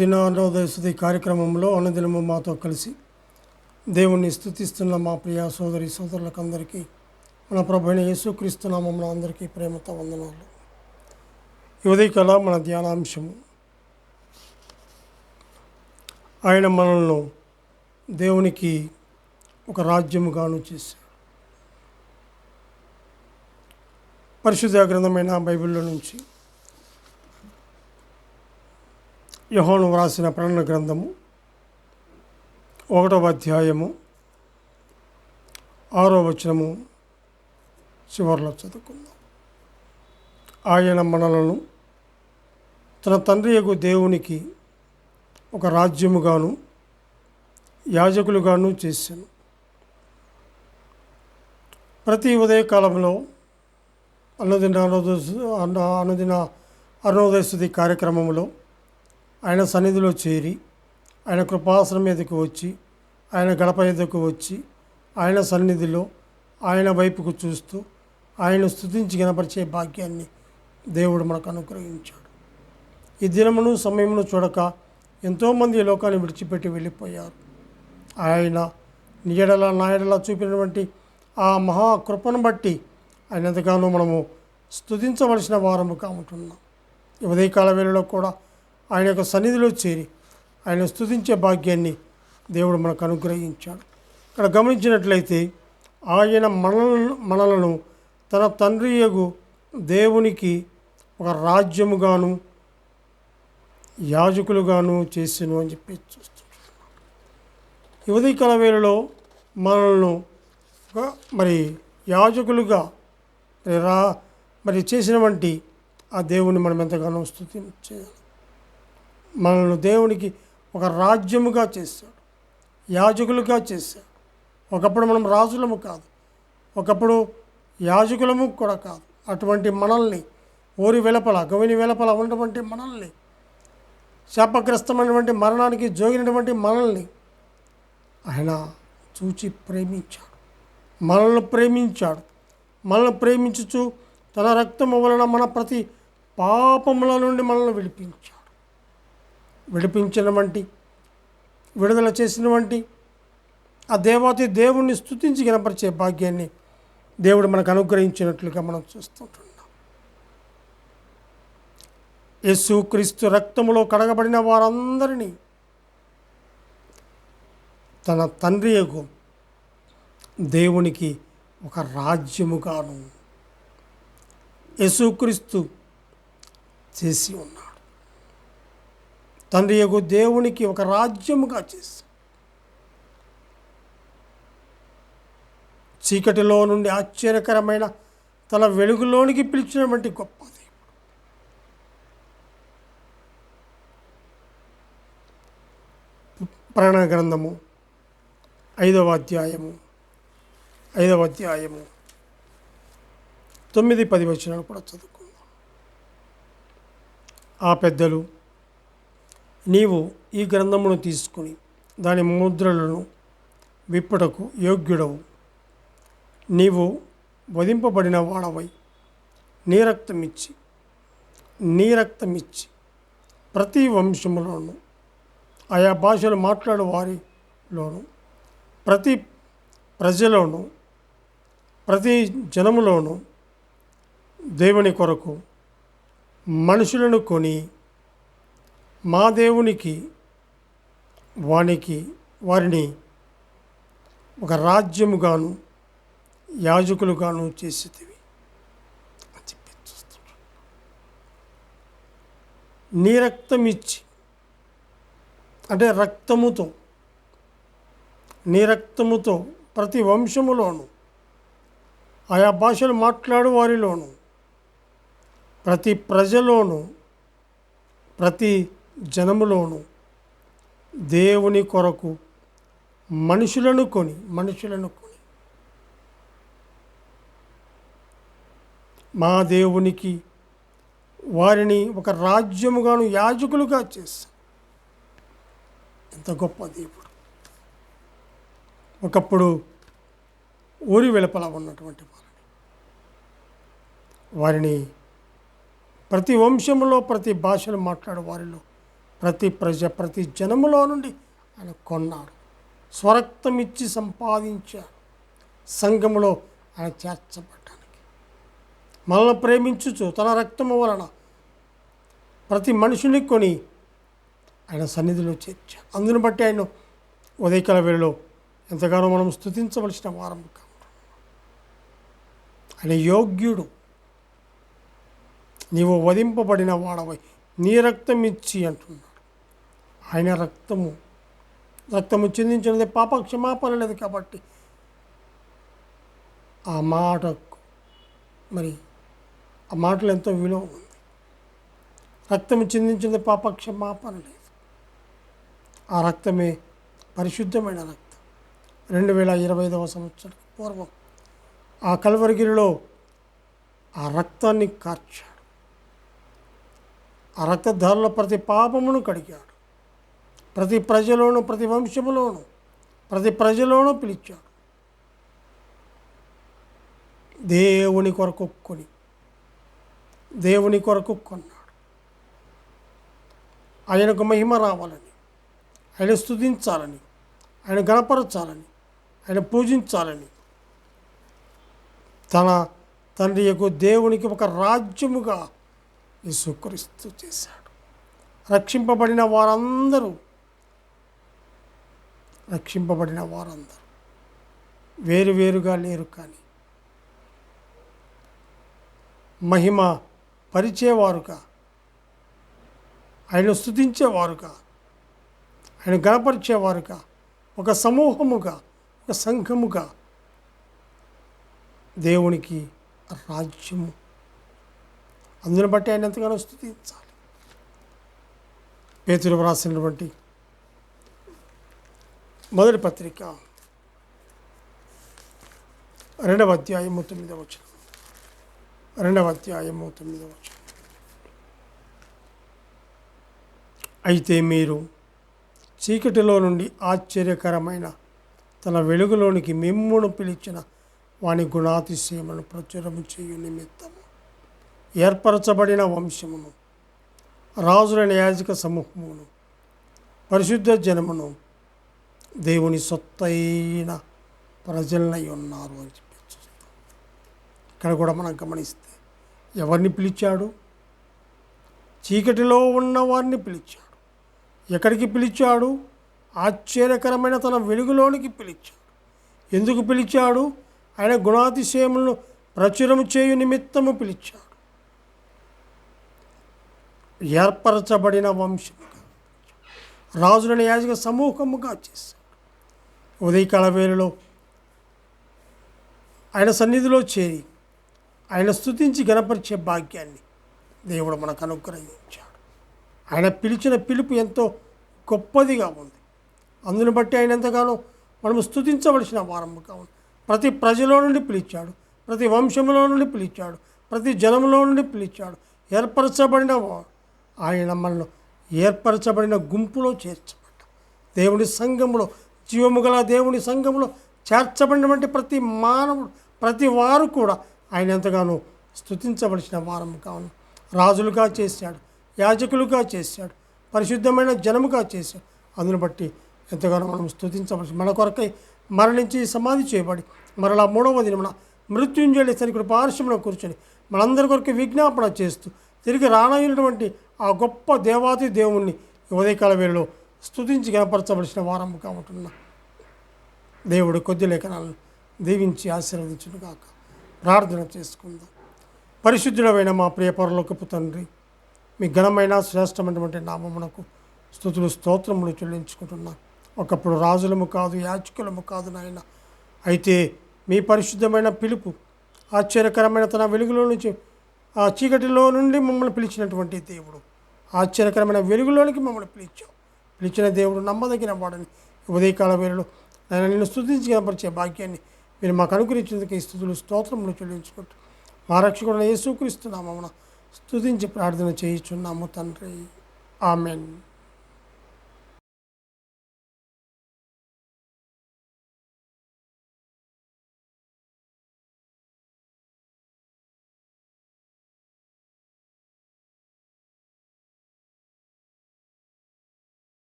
అరుణోదయ కార్యక్రమంలో అనుదినము మాతో కలిసి దేవుణ్ణి స్థుతిస్తున్న మా ప్రియ సోదరి సోదరులకు అందరికీ మన ప్రభుని యేసుక్రీస్తునామమ్మ అందరికీ ప్రేమతో వందనాలు. యువదీకల మన ధ్యానాంశము. ఆయన మనల్ని దేవునికి ఒక రాజ్యముగాను చేశాడు. పరిశుద్ధ గ్రంథమైన బైబిల్లో నుంచి యహోను వ్రాసిన ప్రణన గ్రంథము ఒకటవ అధ్యాయము ఆరో వచనము చివరిలో చదువుకుందాం ఆయన మనలను తన తండ్రి యొక్క దేవునికి ఒక రాజ్యముగాను యాజకులుగాను చేశాను ప్రతి ఉదయకాలంలో అన్నదిన అన్నదిన అరుణోదయ స్థుతి కార్యక్రమంలో ఆయన సన్నిధిలో చేరి ఆయన కృపాసనం మీదకు వచ్చి ఆయన గడప ఎదుకు వచ్చి ఆయన సన్నిధిలో ఆయన వైపుకు చూస్తూ ఆయన స్థుతించి కనపరిచే భాగ్యాన్ని దేవుడు మనకు అనుగ్రహించాడు. ఈ దినమును సమయమును చూడక ఎంతోమంది ఈ లోకాన్ని విడిచిపెట్టి వెళ్ళిపోయారు. ఆయన నీడల నాయడలా చూపినటువంటి ఆ మహా కృపను బట్టి ఆయన ఎంతగానో మనము స్తుతించవలసిన వారముగా ఉంటున్నాం. ఉదయకాల వేళలో కూడా ఆయన యొక్క సన్నిధిలో చేరి ఆయన స్థుతించే భాగ్యాన్ని దేవుడు మనకు అనుగ్రహించాడు. ఇక్కడ గమనించినట్లయితే ఆయన మనలను మనలను తన తండ్రి యగు దేవునికి ఒక రాజ్యముగాను యాజకులుగాను చేసిను అని చెప్పి చూస్తున్నాం ఈ ఉదయకాల వేళలో మనల్ని మరి యాజకులుగా మరి రా మరి చేసినటువంటి ఆ దేవుని మనం ఎంతగానో స్థుతి చేయాలి మనల్ని దేవునికి ఒక రాజ్యముగా చేశాడు. యాజకులుగా చేశాడు. ఒకప్పుడు మనం రాజులము కాదు. ఒకప్పుడు యాజకులము కూడా కాదు. అటువంటి మనల్ని ఊరి వెలపల గవిని వెలపల ఉన్నటువంటి మనల్ని శాపగ్రస్తమైనటువంటి మరణానికి జోగినటువంటి మనల్ని ఆయన చూచి ప్రేమించాడు. మనల్ని ప్రేమించాడు. మనల్ని ప్రేమించుచు తన రక్తము వలన మన ప్రతి పాపముల నుండి మనల్ని విడిపించాడు. విడిపించిన వంటి విడుదల చేసిన వంటి ఆ దేవాతి దేవుణ్ణి స్థుతించి కనపరిచే భాగ్యాన్ని దేవుడు మనకు అనుగ్రహించినట్లుగా మనం చూస్తుంటున్నాం. యేసుక్రీస్తు రక్తములో కడగబడిన వారందరినీ తన తండ్రి యొక్క దేవునికి ఒక రాజ్యముగాను యేసుక్రీస్తు చేసి ఉన్నాడు తండ్రి యొక్క దేవునికి ఒక రాజ్యముగా చేసి చీకటిలో నుండి ఆశ్చర్యకరమైన తన వెలుగులోనికి పిలిచినటువంటి గొప్ప దేవుడు. ప్రాణ గ్రంథము ఐదవ అధ్యాయము ఐదవ అధ్యాయము తొమ్మిది పది వచనాలు కూడా చదువుకుందాం. ఆ పెద్దలు నీవు ఈ గ్రంథమును తీసుకుని దాని ముద్రలను విప్పుటకు యోగ్యుడవు. నీవు వధింపబడిన వాడవై నీ రక్తమిచ్చి నీ రక్తమిచ్చి ప్రతి వంశములోను ఆయా భాషలు మాట్లాడు వారిలోను ప్రతి ప్రజలోను ప్రతి జనములోను దేవుని కొరకు మనుషులను కొని మా దేవునికి వానికి వారిని ఒక రాజ్యముగాను యాజకులుగాను చేసేటివి అని చెప్పి చూస్తున్నాడు నీ రక్తం ఇచ్చి అంటే రక్తముతో నీ రక్తముతో ప్రతి వంశములోను ఆయా భాషలు మాట్లాడు వారిలోను ప్రతి ప్రజలోను ప్రతి జనములోను దేవుని కొరకు మనుషులను కొని మనుషులను కొని. మా దేవునికి వారిని ఒక రాజ్యముగాను యాజకులుగా చేశాం ఎంత గొప్ప దేవుడు. ఒకప్పుడు ఊరి వెలుపల ఉన్నటువంటి వారిని. వారిని ప్రతి వంశంలో ప్రతి భాషను మాట్లాడే వారిలో ప్రతి ప్రజ ప్రతి జనములో నుండి ఆయన కొన్నాడు స్వరక్తం ఇచ్చి సంపాదించాడు సంఘములో ఆయన చేర్చబడ్డానికి. మనల్ని ప్రేమించుచు తన రక్తము వలన ప్రతి మనుషుని కొని ఆయన సన్నిధిలో చేర్చాడు అందును బట్టి ఆయన ఉదయకాల వేళలో ఎంతగానో మనం స్థుతించవలసిన వారం కాదు ఆయన యోగ్యుడు. నీవు వధింపబడిన వాడవై నీ రక్తం ఇచ్చి అంటున్నాడు. ఆయన రక్తము. రక్తము చిందించినది పాప క్షమాపణ లేదు కాబట్టి ఆ మాటకు మరి ఆ మాటలు ఎంతో విలువ ఉంది. రక్తము చిందించినది పాప క్షమాపణ లేదు ఆ రక్తమే పరిశుద్ధమైన రక్తం. రెండు వేల ఇరవై ఐదవ సంవత్సరం పూర్వం ఆ కల్వరిగిరిలో ఆ రక్తాన్ని కార్చాడు. ఆ రక్తధారుల ప్రతి పాపమును కడిగాడు. ప్రతి ప్రజలోను ప్రతి వంశములోను ప్రతి ప్రజలోనూ పిలిచాడు. దేవుని కొరకు కొని దేవుని కొరకు కొన్నాడు ఆయనకు మహిమ రావాలని ఆయన స్థుతించాలని ఆయన గణపరచాలని ఆయన పూజించాలని తన తండ్రి యొక్క దేవునికి ఒక రాజ్యముగా యేసుక్రీస్తు చేశాడు. రక్షింపబడిన వారందరూ రక్షింపబడిన వారందరూ. వేరువేరుగా లేరు కానీ. మహిమ పరిచేవారుగా. ఆయన స్థుతించేవారుగా ఆయన గణపరిచేవారుగా. ఒక సమూహముగా ఒక సంఘముగా. దేవునికి రాజ్యము. అందుని బట్టి ఆయన ఎంతగానో స్థుతించాలి పేతులు వ్రాసినటువంటి మొదటి పత్రిక రెండవ అధ్యాయము తొమ్మిదవ వచ్చిన రెండవ అధ్యాయము తొమ్మిదవ వచ్చిన అయితే మీరు చీకటిలో నుండి ఆశ్చర్యకరమైన తన వెలుగులోనికి మిమ్మును పిలిచిన వాని గుణాతిశయమును ప్రచురము చేయు నిమిత్తము ఏర్పరచబడిన వంశమును రాజులైన యాజక సమూహమును పరిశుద్ధ జనమును దేవుని సొత్తైన ప్రజలనై ఉన్నారు అని చెప్పి చూస్తాం ఇక్కడ కూడా మనం గమనిస్తే ఎవరిని పిలిచాడు? చీకటిలో ఉన్న వారిని పిలిచాడు. ఎక్కడికి పిలిచాడు? ఆశ్చర్యకరమైన తన వెలుగులోనికి పిలిచాడు. ఎందుకు పిలిచాడు? ఆయన గుణాతిశయములను ప్రచురము చేయు నిమిత్తము పిలిచాడు. ఏర్పరచబడిన వంశముగా రాజులని యాజక సమూహముగా చేశాడు. ఉదయకాల వేళలో ఆయన సన్నిధిలో చేరి ఆయన స్థుతించి గణపరిచే భాగ్యాన్ని దేవుడు మనకు అనుగ్రహించాడు. ఆయన పిలిచిన పిలుపు ఎంతో గొప్పదిగా ఉంది. అందుని బట్టి ఆయన ఎంతగానో మనము స్తుతించవలసిన వారముగా ఉంది. ప్రతి ప్రజలో నుండి పిలిచాడు ప్రతి వంశంలో నుండి పిలిచాడు ప్రతి జనములో నుండి పిలిచాడు. ఏర్పరచబడిన ఆయన మనలో ఏర్పరచబడిన గుంపులో చేర్చబడ్డ దేవుని సంఘములో జీవము గల దేవుని సంఘములో చేర్చబడినటువంటి ప్రతి మానవుడు ప్రతి వారు కూడా ఆయన ఎంతగానో స్తుతించవలసిన వారము కావును రాజులుగా చేశాడు యాజకులుగా చేశాడు పరిశుద్ధమైన జనముగా చేశాడు. అందును బట్టి ఎంతగానో మనం స్థుతించవలసి మన కొరకై మరణించి సమాధి చేయబడి మరలా మూడవ దినమున మృత్యుంజలి సరికి పార్శ్వమున కూర్చొని మనందరి కొరకు విజ్ఞాపన చేస్తూ తిరిగి రానయ్యినటువంటి ఆ గొప్ప దేవాతి దేవుణ్ణి ఉదయకాల వేళలో స్థుతించి కనపరచవలసిన వారముగా ఉంటున్నాం దేవుడు కొద్ది లేఖనాలను దీవించి ఆశీర్వదించునుగాక ప్రార్థన చేసుకుందాం. పరిశుద్ధుడమైన మా ప్రియ పరలోకపు తండ్రి మీ ఘనమైన శ్రేష్టమైనటువంటి నామమునకు స్థుతులు స్తోత్రములు చెల్లించుకుంటున్నాం. ఒకప్పుడు రాజులము కాదు యాచకులము కాదు నాయన. అయితే మీ పరిశుద్ధమైన పిలుపు ఆశ్చర్యకరమైన తన వెలుగులో నుంచి ఆ చీకటిలో నుండి మమ్మల్ని పిలిచినటువంటి దేవుడు ఆశ్చర్యకరమైన వెలుగులోనికి మమ్మల్ని పిలిచావు. పిలిచిన దేవుడు నమ్మదగిన వాడని ఉదయకాల వేళలో నేను నిన్ను స్థుతించి కనపరిచే భాగ్యాన్ని మీరు మాకు అనుగ్రహించేందుకు ఈ స్థుతులు స్తోత్రములు చెల్లించుకుంటూ. మా రక్షకుడు యేసుక్రీస్తు స్తుతించి ప్రార్థన చేయుచున్నాము తండ్రి. ఆమెన్.